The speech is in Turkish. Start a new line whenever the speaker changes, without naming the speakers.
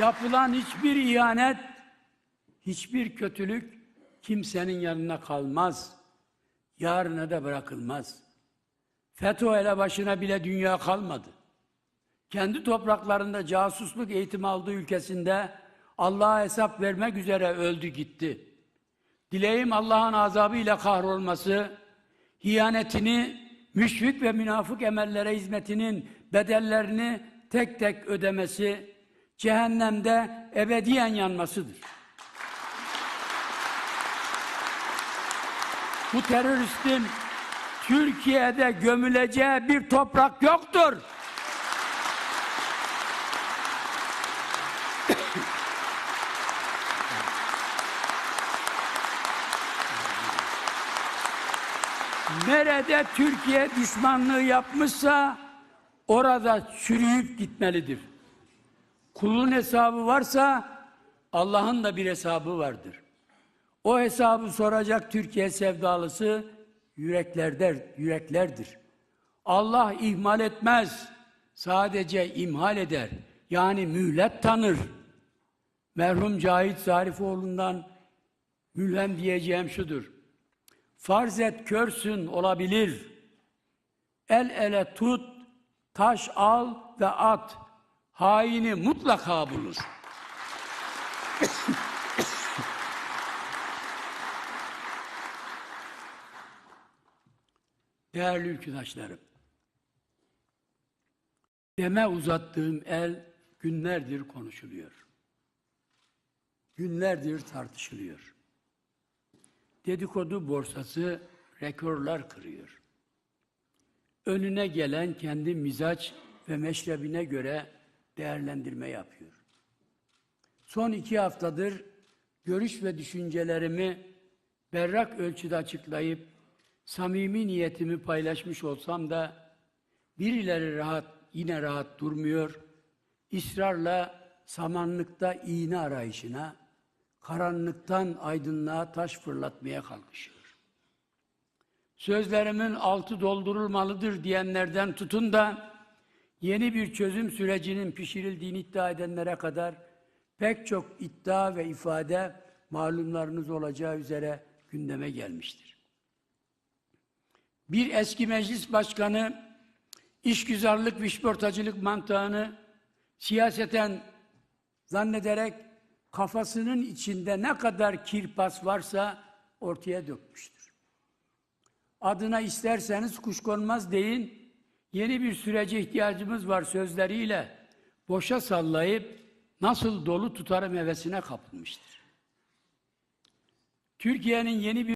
Yapılan hiçbir ihanet, hiçbir kötülük kimsenin yanına kalmaz. Yarına da bırakılmaz. FETÖ ele başına bile dünya kalmadı. Kendi topraklarında casusluk eğitimi aldığı ülkesinde Allah'a hesap vermek üzere öldü gitti. Dileğim Allah'ın azabıyla kahrolması, hiyanetini, müşrik ve münafık emellere hizmetinin bedellerini tek tek ödemesi, cehennemde ebediyen yanmasıdır. Bu teröristin Türkiye'de gömüleceği bir toprak yoktur. Nerede Türkiye düşmanlığı yapmışsa orada çürüyüp gitmelidir. Kulun hesabı varsa Allah'ın da bir hesabı vardır. O hesabı soracak Türkiye sevdalısı yüreklerder, yüreklerdir. Allah ihmal etmez. Sadece imhal eder. Yani mühlet tanır. Merhum Cahit Zarifoğlu'ndan mülhem diyeceğim şudur. Farz et körsün olabilir. El ele tut, taş al ve at. Haini mutlaka bulur. Değerli ülküdaşlarım, deme uzattığım el günlerdir konuşuluyor. Günlerdir tartışılıyor. Dedikodu borsası rekorlar kırıyor. Önüne gelen kendi mizaç ve meşrebine göre değerlendirme yapıyor. Son iki haftadır görüş ve düşüncelerimi berrak ölçüde açıklayıp samimi niyetimi paylaşmış olsam da birileri rahat yine rahat durmuyor. ısrarla samanlıkta iğne arayışına, karanlıktan aydınlığa taş fırlatmaya kalkışıyor. Sözlerimin altı doldurulmalıdır diyenlerden tutun da yeni bir çözüm sürecinin pişirildiğini iddia edenlere kadar pek çok iddia ve ifade malumlarınız olacağı üzere gündeme gelmiştir. Bir eski meclis başkanı işgüzarlık ve işportacılık mantığını siyaseten zannederek kafasının içinde ne kadar kirpas varsa ortaya dökmüştür. Adına isterseniz kuşkonmaz deyin, yeni bir sürece ihtiyacımız var sözleriyle boşa sallayıp nasıl dolu tutarım hevesine kapılmıştır. Türkiye'nin yeni bir